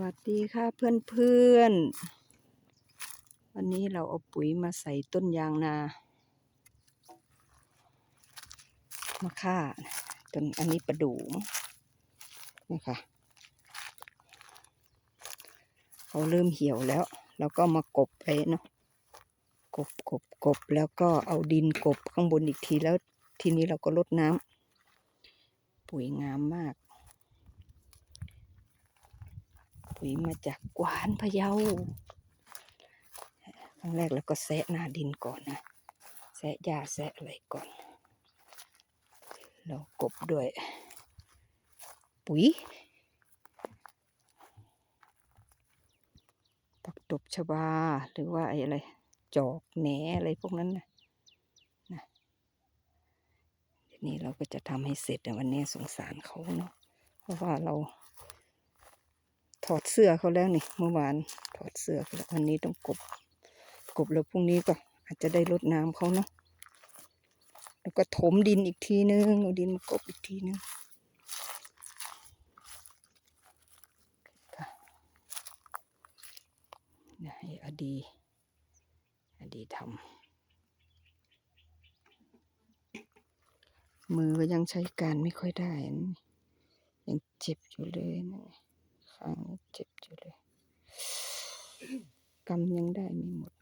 วัสดีค่ะเพื่อนเพื่อนๆวันนี้เราเอาปุ๋ยมาใส่ต้นยางนา มาฆ่าต้นอันนี้ประดู่มั้งนี่ค่ะเขาเริ่มเหี่ยวแล้ว เราก็มากบไปเนาะกบกบกบแล้วก็เอาดินกบข้างบนอีกทีแล้วทีนี้เราก็ลดน้ำปุ๋ยงามมาก ปุ๋ ยมาจากกวานพะเยาครั้งแรกแล้วก็แซะหน้าดินก่อนนะ แซะหญ้าแซะอะไรก่อน แล้วกบด้วย ปุ๋ยปักตบชบา หรือว่าไอ้อะไร จอกแหนอะไรพวกนั้นนะนะทีนี้เราก็จะทำให้เสร็จแต่วันนี้สงสารเขาเนาะ เพราะว่าเรา ถอดเสื้อเขาแล้วนี่เมื่อวานถอดเสื้อเขาแล้ววันนี้ต้องกบ กบแล้วพรุ่งนี้ก็อาจจะได้รดน้ำเขาเนาะแล้วก็ถมดินอีกทีนึงเอาดินมากบอีกทีนึงค่ะเนี่ยให้อดี อดีทำมือก็ยังใช้การไม่ค่อยได้ ยังเจ็บอยู่เลยนะ ข้างเจ็บอยู่เลยกำยังได้ไม่หมด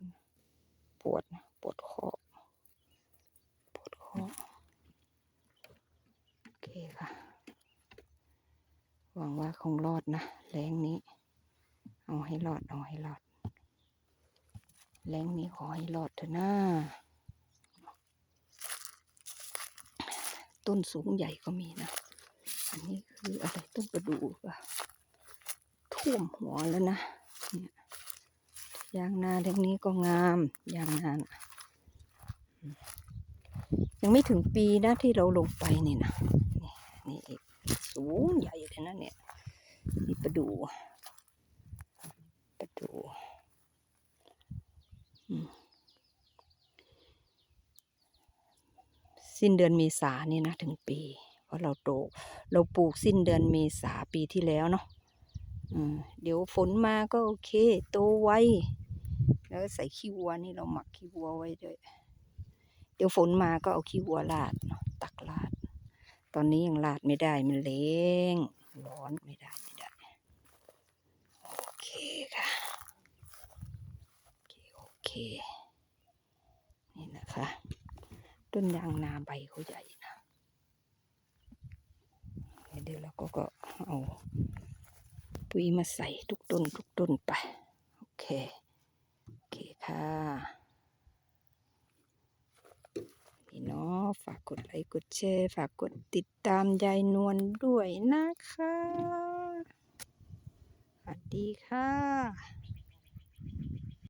ปวดนะปวดคอปวดคอโอเคค่ะ หวังว่าคงรอดนะแรงนี้ เอาให้รอดเอาให้รอดแรงนี้ขอให้รอดเถอะนะต้นสูงใหญ่ก็มีนะ อันนี้คืออะไร ท่วมหัวแล้วนะเนี่ยยางนาเรื่องนี้ก็งามยางนานะยังไม่ถึงปีนะที่เราลงไปนี่นะนี่นี่สูงใหญ่เลยนะเนี่ยนี่ประดูประดูสิ้นเดือนเมษานี่นะถึงปี เพราะเราโตเราปลูกสิ้นเดือนเมษาปีที่แล้วเนาะ เดี๋ยวฝนมาก็โอเค โตไว แล้วใส่ขี้วัวนี่เราหมักขี้วัวไว้ด้วย เดี๋ยวฝนมาก็เอาขี้วัวราดตักราด ตอนนี้ยังราดไม่ได้มันแรงร้อนไม่ได้ไม่ได้ โอเคค่ะ โอเคโอเค นี่นะคะ ต้นยางนาใบเขาใหญ่นะ เดี๋ยวเราก็ก็เอา ปุ๋ยมาใส่ทุกต้นทุกต้นไป โอเค โอเคค่ะพี่น้องฝากกดไลค์กดแชร์ฝากกดติดตามยายนวลด้วยนะคะ สวัสดีค่ะ